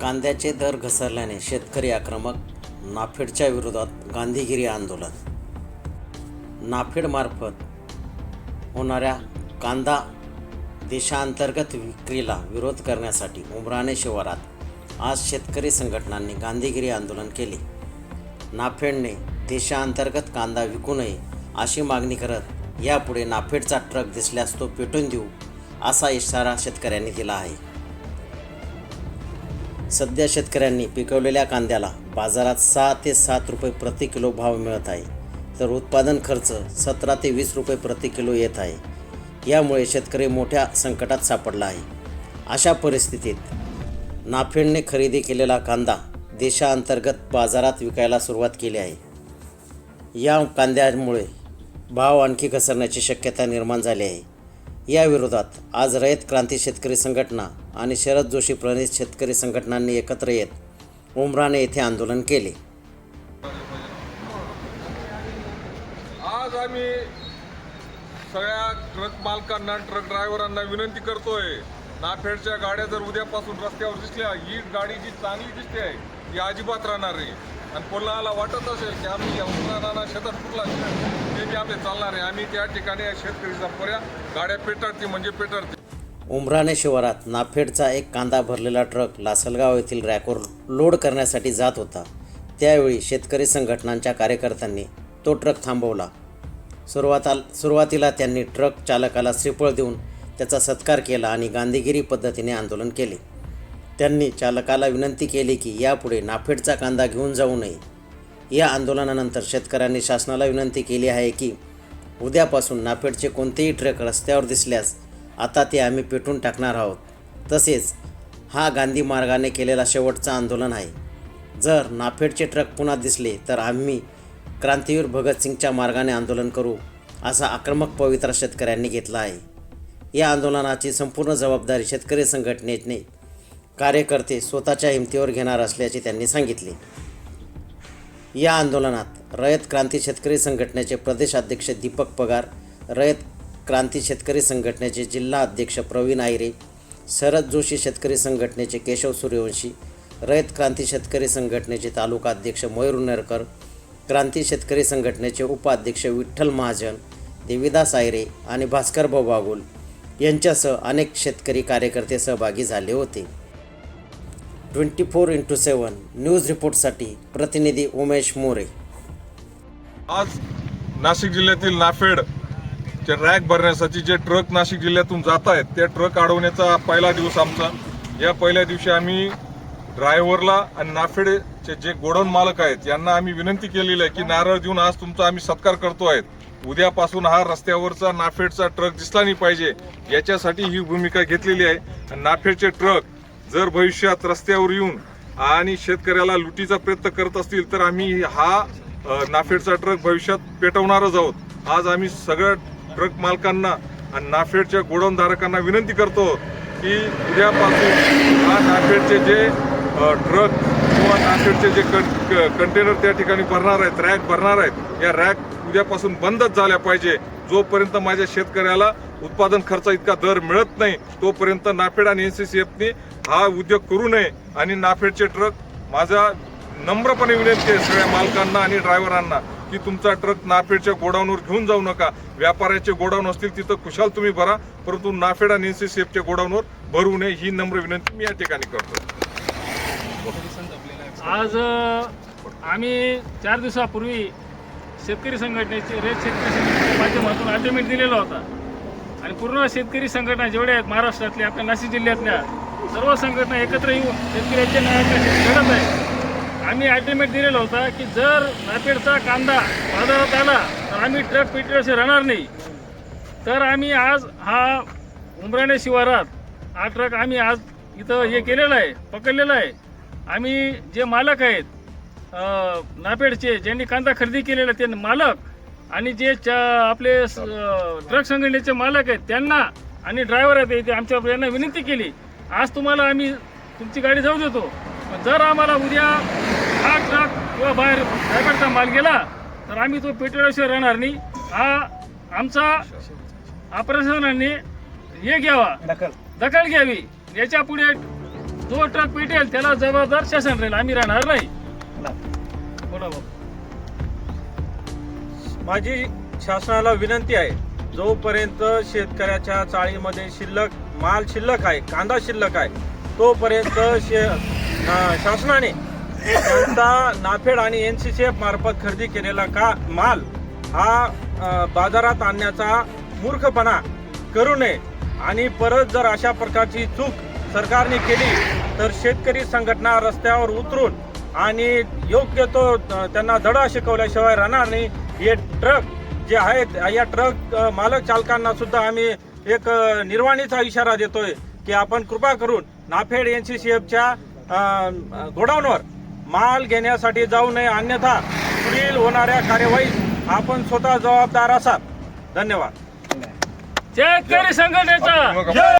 कांद्याचे दर घसरल्याने शेतकरी आक्रमक नाफेडच्या विरोधात गांधीगिरी आंदोलन. नाफेडमार्फत होणाऱ्या कांदा देशांतर्गत विक्रीला विरोध करण्यासाठी उमराणे शिवारात आज शेतकरी संघटनांनी गांधीगिरी आंदोलन केले. नाफेडने देशांतर्गत कांदा विकू नये अशी मागणी करत यापुढे नाफेडचा ट्रक दिसल्यास तो पेटून देऊ असा इशारा शेतकऱ्यांनी दिला आहे. सध्या शेतकऱ्यांनी पिकवलेल्या कांद्याला बाजारात सहा ते सात रुपये प्रति किलो भाव मिळत आहे. तर उत्पादन खर्च सतरा ते वीस रुपये प्रति किलो येत आहे. यामुळे शेतकरी मोठ्या संकटात सापडला आहे. अशा परिस्थितीत नाफेडने खरेदी केलेला कांदा देशांतर्गत बाजारात विकायला सुरुवात केली आहे. या कांद्यामुळे भाव आणखी घसरण्याची शक्यता निर्माण झाली आहे. या विरोधात आज रयत क्रांती शेतकरी संघटना आणि शरद जोशी प्रणित शेतकरी संघटनांनी एकत्र येत उमराने येथे आंदोलन केले. आज आम्ही सगळ्या ट्रक मालकांना ट्रक ड्रायव्हरांना विनंती करतोय नाफेडच्या गाड्या जर उद्यापासून रस्त्यावर दिसल्या ही गाडी जी चांगली दिसते आहे ती अजिबात राहणार नाही. आणि कोणाला वाटत असेल की आम्ही या शेतात कुठला ते बी आम्ही चालणार आहे. आम्ही त्या ठिकाणी शेतकरीचा पर्या गाड्या पेटाडते म्हणजे पेटाडते उमराणे शिवारात नाफेडचा एक कांदा भरलेला ट्रक लासलगाव येथील रॅकवर लोड करण्यासाठी जात होता. त्यावेळी शेतकरी संघटनांच्या कार्यकर्त्यांनी तो ट्रक थांबवला. सुरुवाता सुरुवातीला त्यांनी ट्रक चालकाला श्रीफळ देऊन त्याचा सत्कार केला आणि गांधीगिरी पद्धतीने आंदोलन केले. त्यांनी चालकाला विनंती केली की यापुढे नाफेडचा कांदा घेऊन जाऊ नये. या आंदोलनानंतर शेतकऱ्यांनी शासनाला विनंती केली आहे की उद्यापासून नाफेडचे कोणतेही ट्रक रस्त्यावर दिसल्यास आता ते आम्ही पेटून टाकणार आहोत. तसेच हा गांधी मार्गाने केलेला शेवटचा आंदोलन आहे. जर नाफेडचे ट्रक पुन्हा दिसले तर आम्ही क्रांतीवीर भगतसिंगच्या मार्गाने आंदोलन करू असा आक्रमक पवित्रा शेतकऱ्यांनी घेतला आहे. या आंदोलनाची संपूर्ण जबाबदारी शेतकरी संघटनेने कार्यकर्ते स्वतःच्या हिमतीवर घेणार असल्याचे त्यांनी सांगितले. या आंदोलनात रयत क्रांती शेतकरी संघटनेचे प्रदेशाध्यक्ष दीपक पगार रयत क्रांती शेतकरी संघटनेचे जिल्हा अध्यक्ष प्रवीण आयरे शरद जोशी शेतकरी संघटनेचे केशव सूर्यवंशी रयत क्रांती शेतकरी संघटनेचे तालुका अध्यक्ष मयूर नरकर क्रांती शेतकरी संघटनेचे उपाध्यक्ष विठ्ठल महाजन देविदास आयरे आणि भास्कर भाऊ बागुल यांच्यासह अनेक शेतकरी कार्यकर्ते सहभागी झाले होते. Twenty four into seven news रिपोर्टसाठी प्रतिनिधी उमेश मोरे. आज नाशिक जिल्ह्यातील नाफेड जे रॅक भरण्यासाठी जे ट्रक नाशिक जिल्ह्यातून जात आहेत त्या ट्रक अडवण्याचा पहिला दिवस आमचा. या पहिल्या दिवशी आम्ही ड्रायव्हरला आणि नाफेडचे जे गोडाऊन मालक आहेत यांना आम्ही विनंती केलेली आहे की नारळ देऊन आज तुमचा आम्ही सत्कार करतो आहेत उद्यापासून हा रस्त्यावरचा नाफेडचा ट्रक दिसला नाही पाहिजे याच्यासाठी ही भूमिका घेतलेली आहे. आणि नाफेडचे ट्रक जर भविष्यात रस्त्यावर येऊन आणि शेतकऱ्याला लुटीचा प्रयत्न करत असतील तर आम्ही हा नाफेडचा ट्रक भविष्यात पेटवणारच आहोत. आज आम्ही सगळ्या ट्रक मालकांना आणि नाफेडच्या गोडाऊनधारकांना विनंती करतो की उद्यापासून हा नाफेडचे जे ट्रक किंवा नाफेडचे जे कं- कंटेनर त्या ठिकाणी भरणार आहेत रॅक भरणार आहेत या रॅक उद्यापासून बंदच झाल्या पाहिजे. जोपर्यंत माझ्या शेतकऱ्याला उत्पादन खर्च इतका दर मिळत नाही तोपर्यंत नाफेड आणि एन सी सी एफनी हा उद्योग करू नये आणि नाफेडचे ट्रक माझा नम्रपणे विनंती आहे सगळ्या मालकांना आणि ड्रायव्हरांना की तुमचा ट्रक नाफेडच्या गोडाऊनवर घेऊन जाऊ नका. व्यापाऱ्याचे गोडाऊन असतील तिथं खुशाल तुम्ही भरा परंतु नाफेड आणि एनसीसीएफच्या गोडाऊनवर भरू नये ही नम्र विनंती मी या ठिकाणी करतो. आज आम्ही चार दिवसापूर्वी शेतकरी संघटनेचे रेत शेतकरी संघटनेच्या माध्यमातून अल्टिमेट दिलेला होता. आणि पूर्ण शेतकरी संघटना जेवढ्या आहेत महाराष्ट्रातल्या आपल्या नाशिक जिल्ह्यातल्या सर्व संघटना एकत्र येऊन शेतकऱ्यांच्या न्यायाकडे लढत आहे. आम्ही अल्टिमेट दिलेला होता की जर नापेडचा कांदा बाजारात आला तर आम्ही ट्रक पेटल्याशिवाय राहणार नाही. तर आम्ही आज हा उमराणे शिवारात हा ट्रक आम्ही आज इथं हे केलेला आहे पकडलेला आहे. आम्ही जे मालक आहेत नापेडचे ज्यांनी कांदा खरेदी केलेला ते मालक आणि जे च आपले ट्रक संघटनेचे मालक आहेत त्यांना आणि ड्रायव्हर आहेत आमच्या यांना विनंती केली. आज तुम्हाला आम्ही तुमची गाडी जाऊ देतो. पण जर आम्हाला उद्या हा ट्रक किंवा बाहेर ड्रायव्हरचा माल गेला तर आम्ही तो पेट्रोलशिवाय राहणार नाही. हा आमचा प्रशासनाने हे घ्यावा. दखल. घ्यावी. याच्यापुढे जो ट्रक पेटेल त्याला जबाबदार शासन राहील. आम्ही राहणार नाही. बोला भाऊ. माझी शासनाला विनंती आहे जोपर्यंत शेतकऱ्याच्या चाळीमध्ये शिल्लक माल शिल्लक आहे कांदा शिल्लक आहे तोपर्यंत शे शासनाने कांदा नाफेड आणि एन सी सी एफ मार्फत खरेदी केलेला का माल हा बाजारात आणण्याचा मूर्खपणा करू नये. आणि परत जर अशा प्रकारची चूक सरकारने केली तर शेतकरी संघटना रस्त्यावर उतरून आणि योग्य तो त्यांना धडा शिकवल्याशिवाय राहणार नाही. हे ट्रक जे आहेत या ट्रक मालक चालकांना सुद्धा आम्ही एक निर्वाणीचा इशारा देतोय की आपण कृपा करून नाफेड एन सी सी एफच्या गोडाऊनवर माल घेण्यासाठी जाऊ नये अन्यथा पुढील होणाऱ्या कार्यवाहीस आपण स्वतः जबाबदार असाल. धन्यवाद. शेतकरी संघटनेचा.